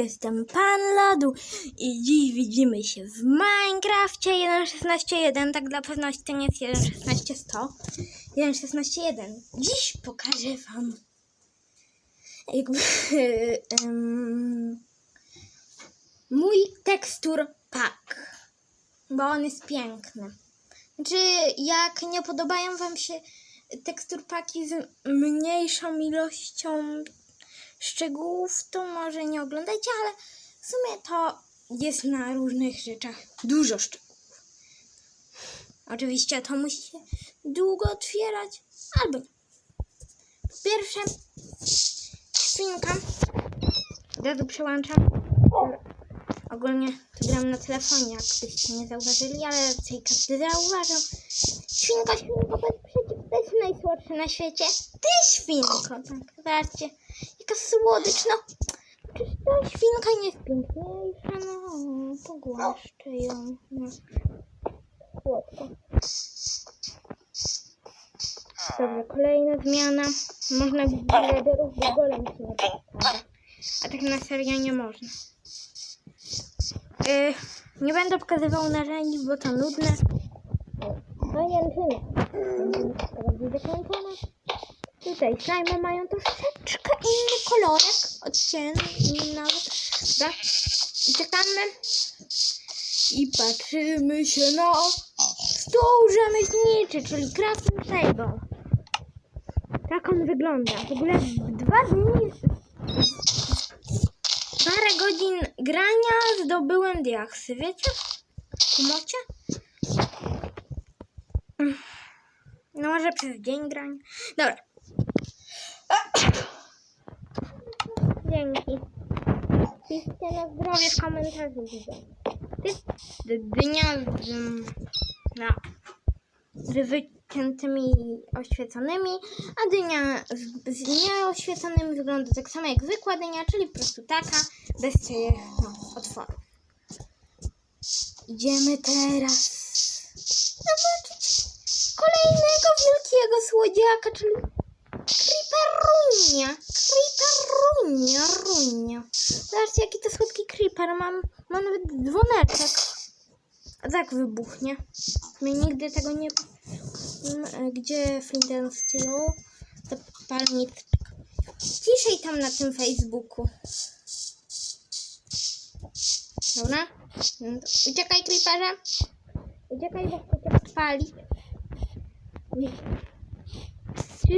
jestem Pan Lodu i dziś widzimy się w Minecrafcie 1.16.1, tak dla pewności to nie jest 1.16.100, 1.16.1. Dziś pokażę Wam jakby mój tekstur pack, bo on jest piękny. Znaczy, jak nie podobają Wam się tekstur paki z mniejszą ilością szczegółów, to może nie oglądajcie, ale w sumie to jest na różnych rzeczach dużo szczegółów. Oczywiście to musi się długo otwierać, albo nie. Po pierwsze, świnka. Razu przełączam. Ogólnie to gram na telefonie, jakbyście nie zauważyli, ale raczej każdy zauważył. Świnka, świnko, bez to jest najsłodsze na świecie. Ty świnko, tak, zobaczcie. Słodycz, no. Ta świnka nie jest piękniejsza, no. Pogłaszczę ją, no. Słodko. Dobra, kolejna zmiana. Można wibraderów w ogóle się. A tak na serio nie można. Yy, nie będę pokazywał narzędzi, bo to nudne. Pajęczyny. Teraz zakończone. Tutaj slime mają troszeczkę inny kolorek. Odcień inny nawet. Dobra. I czekamy. I patrzymy się na stół rzemieślniczy, czyli crafting table. Tak on wygląda. W ogóle dwa dni parę godzin grania zdobyłem diaksy, wiecie? Kumocie? No może przez dzień grania. Dobra. Dzięki. Piszcie na zdrowie w komentarzu jest dnia z, no, z wyciętymi oświeconymi, a dynia z, z nieoświeconymi wygląda tak samo jak zwykła dynia, czyli po prostu taka, bez tych no, otworów. Idziemy teraz zobaczyć kolejnego wielkiego słodziaka, czyli Creeperunia. Creeperunia, runia. Zobaczcie, jaki to słodki creeper. Mam, mam nawet dzwoneczek. A tak wybuchnie. My nigdy tego nie... Mm, Gdzie Flint Steel? Zapalniczka. Ciszej tam na tym Facebooku. Dobra? No Uciekaj, creeperze. Uciekaj, bo chcę cię. I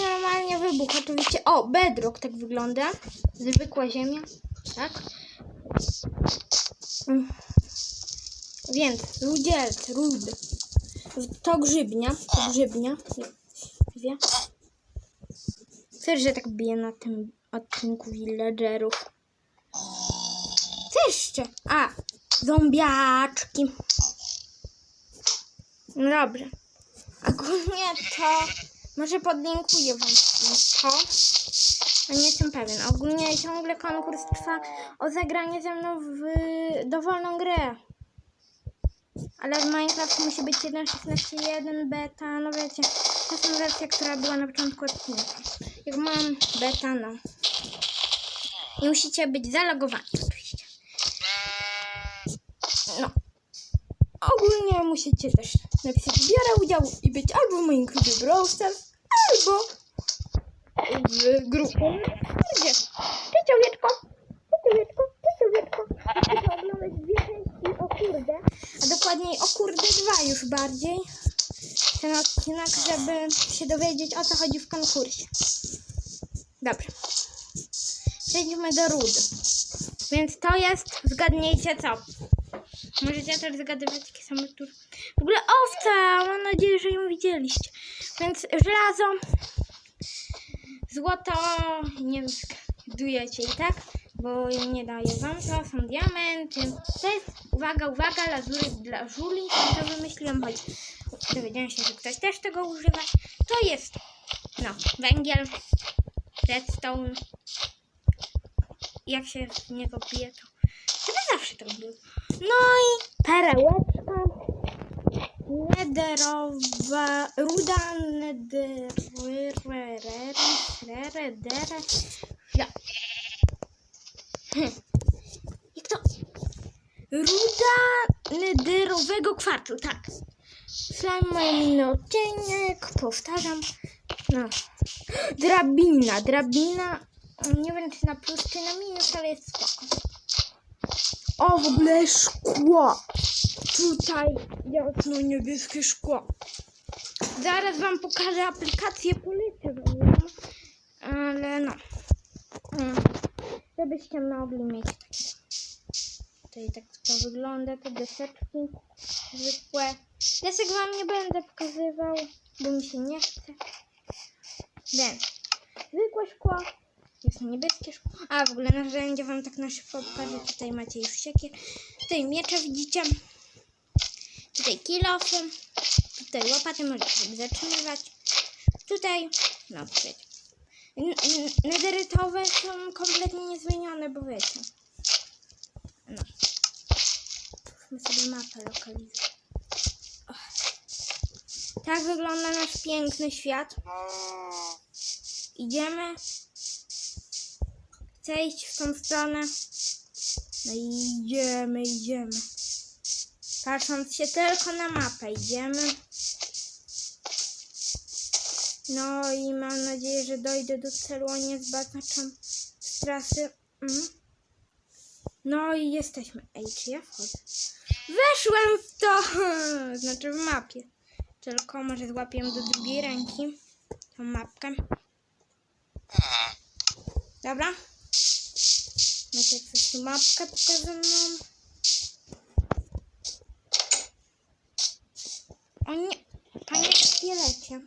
normalnie wybuch. Oczywiście. O, bedrock tak wygląda. Zwykła ziemia. Tak? Więc rudzielc, ród. To grzybnia. To grzybnia. Wie? Też, że tak bije na tym odcinku villagerów. A, zombiaczki. No dobrze. Ogólnie to może podlinkuję wam to. No nie jestem pewien. Ogólnie ciągle konkurs trwa o zagranie ze mną w dowolną grę. Ale Minecraft musi być 1.16.1 beta, no wiecie, to jest wersja, która była na początku odcinka. Jak mam beta, no. I musicie być zalogowani oczywiście. No. Ogólnie musicie też napisać biorę udział i być albo w moim klubie Brawl Stars, albo w grupie Gdzie? Cześć owieczko! Cześć owieczko! Cześć owieczko! Oglądać dwie części o kurde, a dokładniej o kurde dwa już bardziej. Ten odcinek, żeby się dowiedzieć o co chodzi w konkursie. Dobrze. Przejdźmy do ród. Więc to jest, zgadnijcie co. Możecie też zgadywać jakie są tur. W ogóle owca! Mam nadzieję, że ją widzieliście. Więc żelazo, złoto, nie wiem, i tak, bo nie daję wam. To są diamenty. To jest, uwaga, uwaga, lazury dla żuli. To wymyśliłam, choć dowiedziałam się, że ktoś też tego używa. To jest, no, węgiel, redstone. Jak się z niego pije, to zawsze tak było. No i perełeczka. nederowa, ruda nederere, ja. Jak to? Ruda nederowego kwarcu, tak. Slam moje odcinek, powtarzam. No. Drabina, drabina. Nie wiem czy na plus, czy na minus, ale jest spoko. O, w ogóle szkło. Tutaj jasno niebieskie szkło. Zaraz wam pokażę aplikację, polecę. Ale no. Mm. Żebyście mogli mieć takie. Tutaj tak to wygląda, te deseczki zwykłe. Desek wam nie będę pokazywał, bo mi się nie chce. Więc zwykłe szkło, jest niebieskie szkło. A w ogóle narzędzia wam tak na szybko pokażę. Tutaj macie już siekier. Tutaj miecze widzicie. Tutaj kilofy. Tutaj łopaty możecie zatrzymywać. Tutaj, no n- Nederytowe są kompletnie niezmienione, bo wiecie. No. My sobie mapę. Och. Tak wygląda nasz piękny świat. Idziemy. Chcę iść w tą stronę. No i idziemy, idziemy. Patrząc się tylko na mapę, idziemy. No i mam nadzieję, że dojdę do celu, a nie zbaczam z trasy. Mm. No i jesteśmy. Ej, czy ja wchodzę? Weszłem w to! Znaczy w mapie. Tylko może złapię do drugiej ręki tą mapkę. Dobra. Macie coś tu mapkę pokazaną. O nie, panie szkielecie.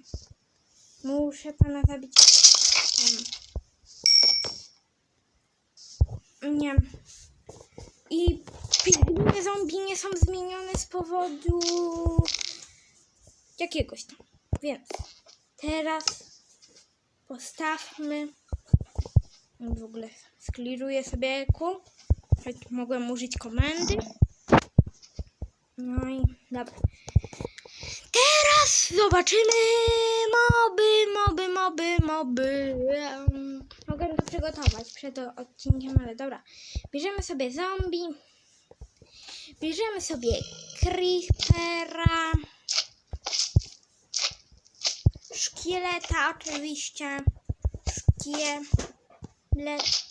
Muszę pana zabić. Nie. I pingwiny zombie nie są zmienione z powodu jakiegoś tam. Więc teraz postawmy. W ogóle skliruję sobie ku. Choć mogłem użyć komendy. No i dobra. Teraz zobaczymy moby, moby, moby, moby. Mogę to przygotować przed odcinkiem, ale dobra. Bierzemy sobie zombie. Bierzemy sobie creepera. Szkieleta oczywiście. Szkielet.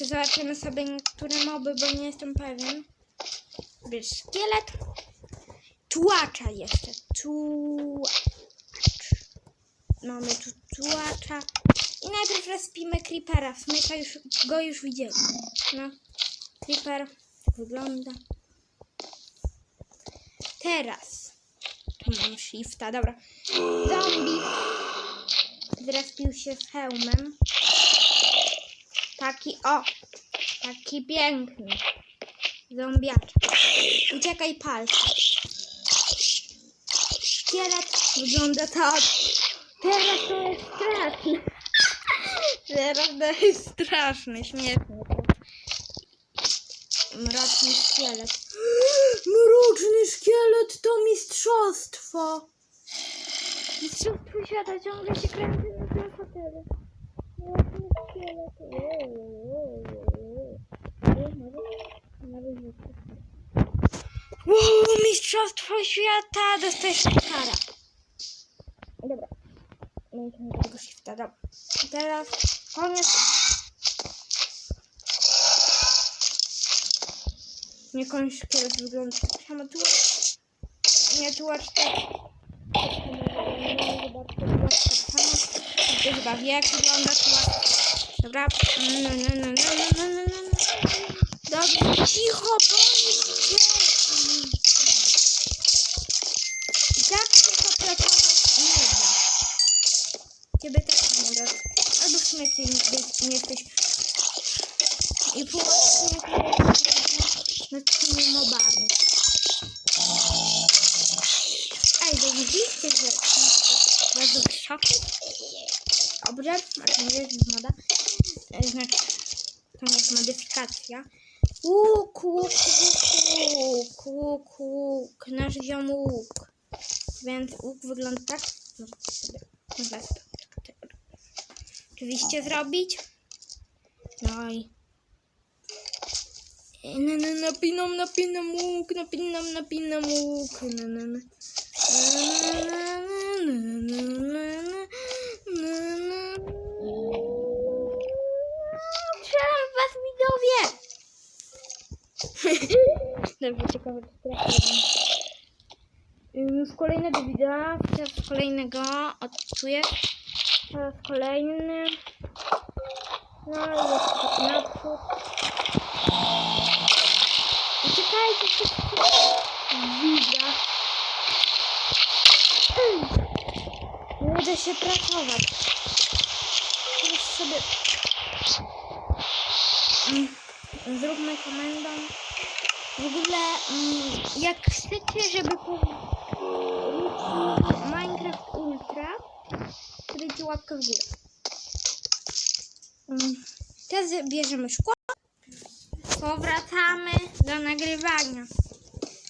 Jeszcze zobaczymy sobie niektóre moby, bo nie jestem pewien. Wiesz, szkielet. Tułacza jeszcze. Tułacz. Mamy tu tułacza. I najpierw rozpimy creepera. W sumie to już, go już widzieliśmy. No. Creeper wygląda. Teraz. Tu mam shifta, dobra. Zombie. Zrespił się z hełmem. Taki, o, taki piękny. Zombiaczek. Uciekaj palce. Szkielet wygląda tak. Teraz to jest straszne. Teraz to jest straszne, śmieszne. Mroczny szkielet. Mroczny szkielet to mistrzostwo. Mistrzostwo świata ciągle się kręci na tym fotelu. Wow, mistrzostwo świata! Dostajesz kara. Dobra. Mieliśmy tego shifta, dobra. I teraz koniec. Nie koniec szkielet wygląda tak samo tu. Nie tu aż tak. Ty chyba wie jak wygląda tu. Dobra. No, no, no, no, no, no, no, no. Dobrze, cicho, bądźcie. I tak się popracować nie da. Ciebie też nie da. Albo w sumie ty nie, nie jesteś. I północy nad tymi mobami. Ej, bo widzieliście, że bardzo wysoki? Dobrze, a to jest moda. E, Znaczy, To jest modyfikacja. Łuk, łuk, łuk, łuk, łuk, łuk. Nasz ziom łuk. Więc łuk wygląda tak. Można sobie sobie tak oczywiście zrobić. No i na, na, napinam, napinam łuk, napinam, napinam łuk. Na, na, na. Na, na, na, na, na, na, na, na. Trafiłem. Ym, Z kolejnego wideo, z kolejnego odczuję. Teraz kolejny. No i jeszcze naprzód. Uciekajcie widza. Nie uda się pracować. Teraz sobie Mm, zróbmy komendą. W ogóle mm, jak chcecie, żeby Minecraft Ultra, to dajcie łapkę w górę. Mm, Teraz bierzemy szkło. Powracamy do nagrywania.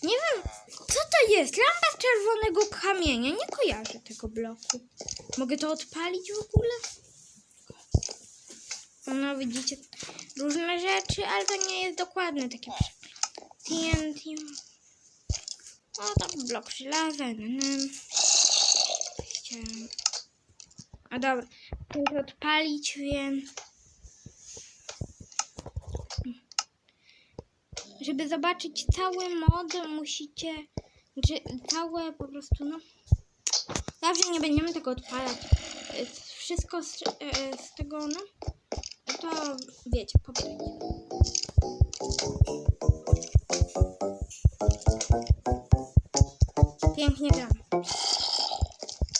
Nie wiem, co to jest? Lampa z czerwonego kamienia. Nie kojarzę tego bloku. Mogę to odpalić w ogóle? No widzicie, różne rzeczy, ale to nie jest dokładne takie TNT. O, to blok żelaza. Chciałem. A dobra, to odpalić, więc... Żeby zobaczyć cały mod, musicie... Znaczy, całe po prostu, no... Dobrze, nie będziemy tego odpalać. Y, Wszystko z, y, z tego, no... To wiecie, pobierajcie. Pięknie gram.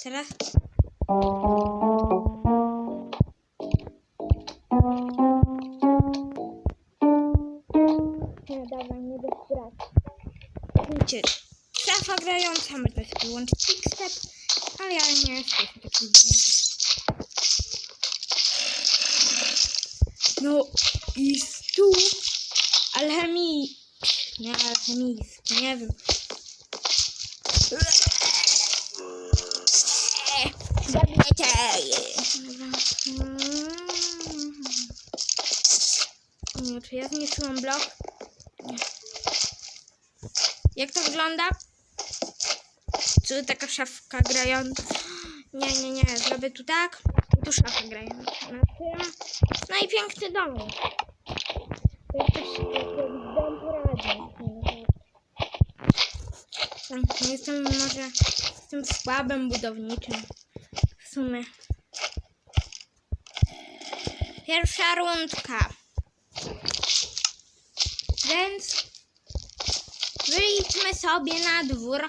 Teraz Nie, dawaj, nie bez grać. Wiecie, trafa grająca, można sobie włączyć Quickstep, ale ja nie jestem taki dźwięk. No i tu alchemii. Nie alchemijski, nie wiem. Zabijcie. Nie, czy ja zniszczyłam blok? Nie. Jak to wygląda? Czy taka szafka grająca? Nie, nie, nie. Zrobię tu tak. I tu szafka grająca. No i piękny dom. To jest taki dom poradny. Jestem może jestem słabym budowniczym. W sumie. Pierwsza rundka. Więc wyjdźmy sobie na dwór.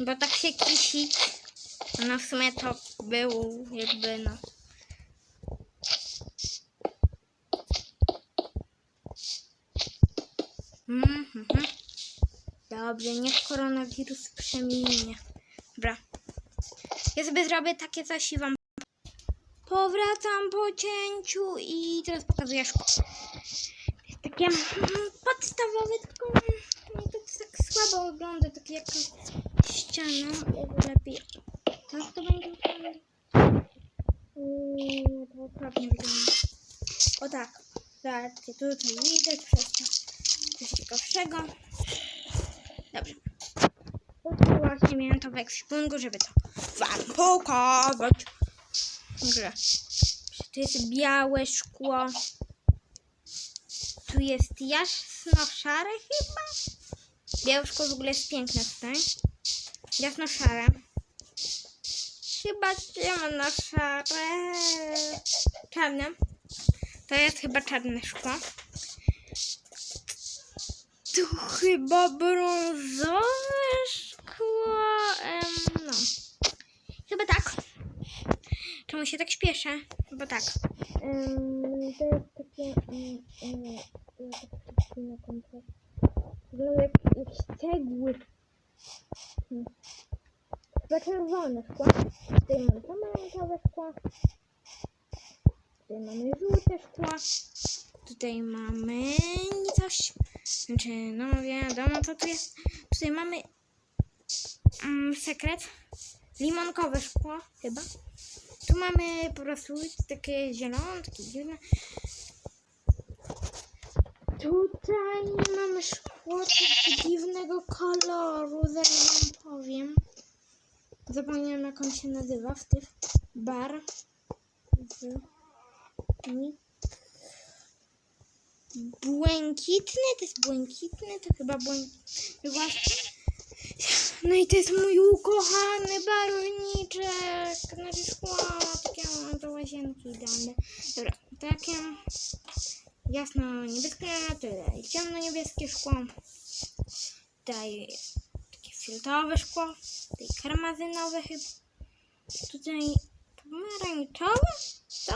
Bo tak się kisić. No w sumie to był jakby no. Dobrze, niech koronawirus przeminie. Dobra. Ja sobie zrobię takie coś i wam powracam po cięciu i teraz pokazuję. Jest takie mm, podstawowe, tylko to tak słabo wygląda, takie jak ściana. Lepiej. Tak to będzie wyglądać. Mm, to wygląda. O tak. Zobaczcie, tutaj widać przez to coś ciekawszego. Dobrze. Właśnie miałem to w ekwipunku, żeby to wam pokazać. Dobrze. Tu jest białe szkło. Tu jest jasno-szare chyba. Białe szkło w ogóle jest piękne tutaj. Jasno-szare. Chyba ciemno-szare. Czarne. To jest chyba czarne szkło. Tu chyba brązowe szkło. Em, no. Chyba tak. Czemu się tak śpieszę? Bo tak. Em, to jest takie. tak patrzę na kontrast. Wygląda jak jakieś cegły. Hmm. Chyba czerwone szkło. Tutaj mamy pomarańczowe szkło. Tutaj mamy żółte szkło. Tutaj mamy coś. Znaczy, no wiadomo co tu jest. Tutaj mamy mm, sekret. Limonkowe szkło chyba. Tu mamy po prostu takie zielone, takie dziwne. Tutaj mamy szkło dziwnego koloru, zaraz wam powiem. Zapomniałam jak on się nazywa, wtyw. Bar. Z... ni- Błękitny, to jest błękitny, to chyba błękitny. Właśnie. No i to jest mój ukochany barwniczek. Znaczy szkła, takie do łazienki idealne. Dobra, takie jasno-niebieskie, tyle. I ciemno-niebieskie szkło. Tutaj takie filtrowe szkło. Tutaj karmazynowe chyba. Tutaj pomarańczowe. Co?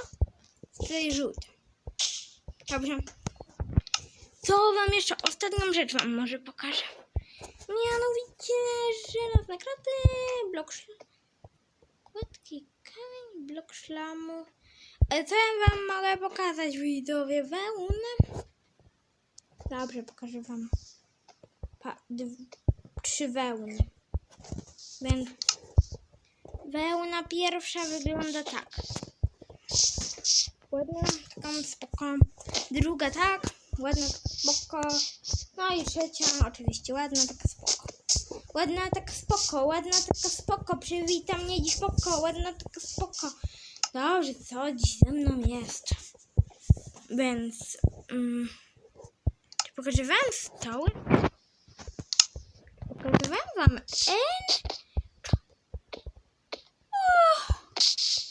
Tutaj żółte. Dobrze. Co wam jeszcze? Ostatnią rzecz wam może pokażę. Mianowicie żelazne kraty, blok gładki kamień, blok szlamu. E, Co ja wam mogę pokazać, widzowie? Wełnę. Dobrze, pokażę wam pa, trzy wełny. Więc wełna pierwsza wygląda tak. Ładna, taką spoko. Druga tak, ładna, spoko. No i trzecia oczywiście ładna, taka spoko. Ładna, taka spoko, ładna, taka spoko. Przywitam mnie dziś spoko, ładna, taka spoko. Dobrze, co dziś ze mną jest? Więc... Mm, czy pokazywałem stoły? Pokazywałem wam N? O,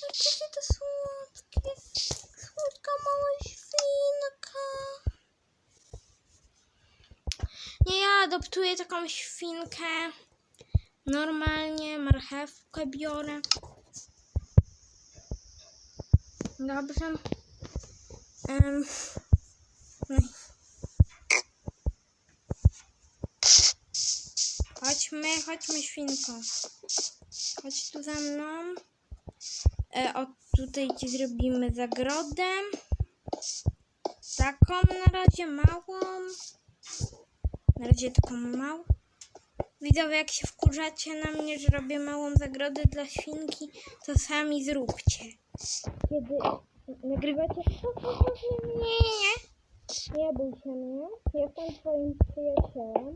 jakie to słodkie. Słodka mała świnka. Nie, ja adoptuję taką świnkę. Normalnie marchewkę biorę. Dobrze. I- Chodźmy, chodźmy świnko. Chodź tu za mną. E, o, tutaj ci zrobimy zagrodę. Taką na razie małą. Na razie taką. Widzowie, jak się wkurzacie na mnie, że robię małą zagrodę dla świnki, to sami zróbcie. Kiedy nagrywacie... Nie, nie, nie. Bój się mnie. Jestem twoim przyjacielem.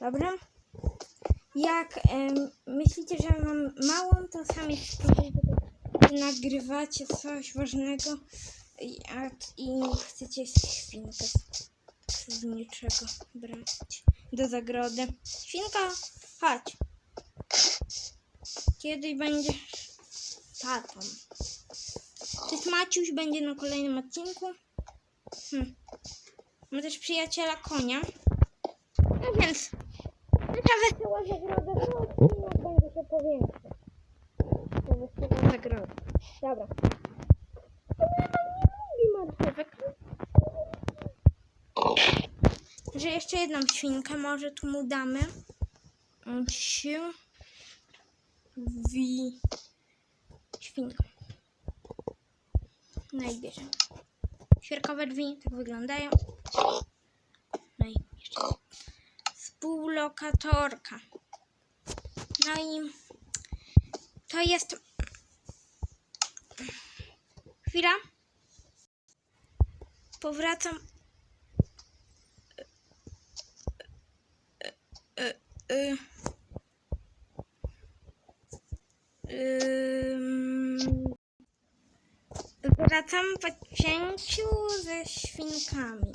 Dobra? Jak em, myślicie, że mam małą, to sami spróbujcie. Nagrywacie coś ważnego a, i chcecie świnkę z, niczego brać do zagrody. Świnka, chodź. Kiedy będziesz tatą? Czy Maciuś będzie na kolejnym odcinku? Hm. Ma też przyjaciela konia. No więc taka wesoła zagroda, no odcinek będzie się powiększał. Ta wesoła zagroda. Dobra. Chyba nie lubi marchewek. Że jeszcze jedną świnkę może tu mu damy. Się. Wi. Świnka. No i bierzemy. Świerkowe drzwi tak wyglądają. No i jeszcze współlokatorka. No i to jest chwila. Powracam. Y, y, y, ym, Wracam po cięciu ze świnkami.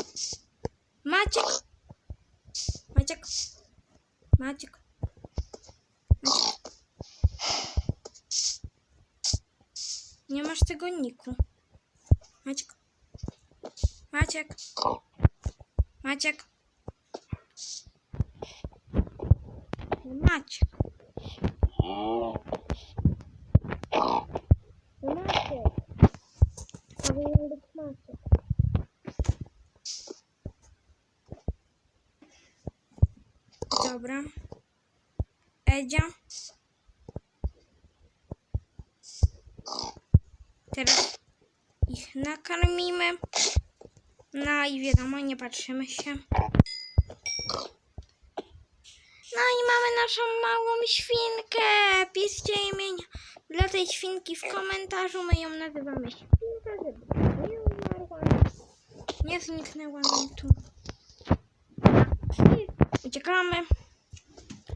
Maciek. Maciek. Maciek. Maciek. Nie masz tego niku. Maciek. Maciek. Maciek. Maciek. Maciek. Powinien być Maciek. Dobra. Edzia. Teraz ich nakarmimy. No i wiadomo, nie patrzymy się. No i mamy naszą małą świnkę. Piszcie imienia dla tej świnki w komentarzu. My ją nazywamy świnka, żeby nie umarła. Nie zniknęła nam tu. Uciekamy.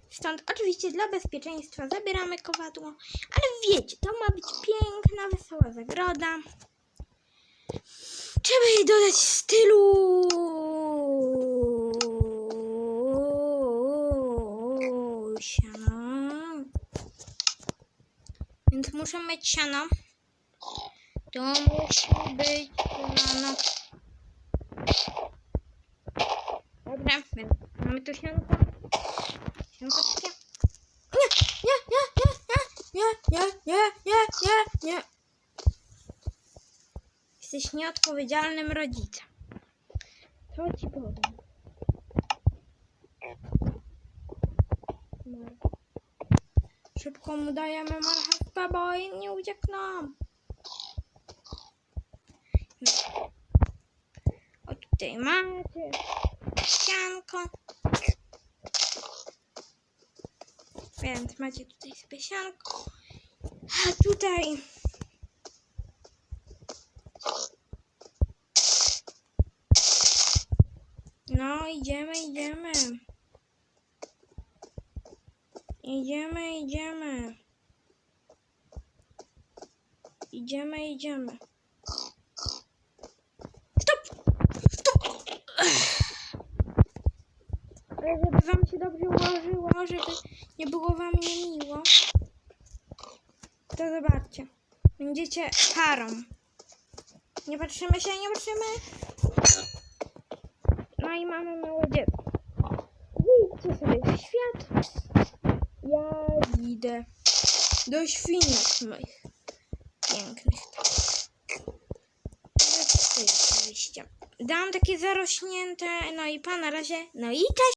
Stąd oczywiście dla bezpieczeństwa zabieramy kowadło. Ale wiecie, to ma być piękna, wesoła zagroda. Trzeba jej dodać stylu. Muszę mieć siano. To musi być siano. Dobra, mamy tu sianko. Sianko takie. Nie, nie, nie, nie, nie, nie, nie, nie, nie, nie. Jesteś nieodpowiedzialnym rodzicem. To ci powiem. Mar- Szybko mu dajemy marchewkę, bo nie uciekną. O tutaj macie sianko. Więc macie tutaj sobie sianko. A tutaj No, idziemy, idziemy. Idziemy, idziemy. Idziemy, idziemy. Stop! Stop! Ale żeby wam się dobrze ułożyło, żeby nie było wam niemiło, to zobaczcie. Będziecie parą. Nie patrzymy się, nie patrzymy. No i mamy małe dziecko. Wyjdźcie sobie w świat. Ja idę do świnek moich pięknych. Oczywiście. Dam takie zarośnięte, no i pa na razie. No i cześć!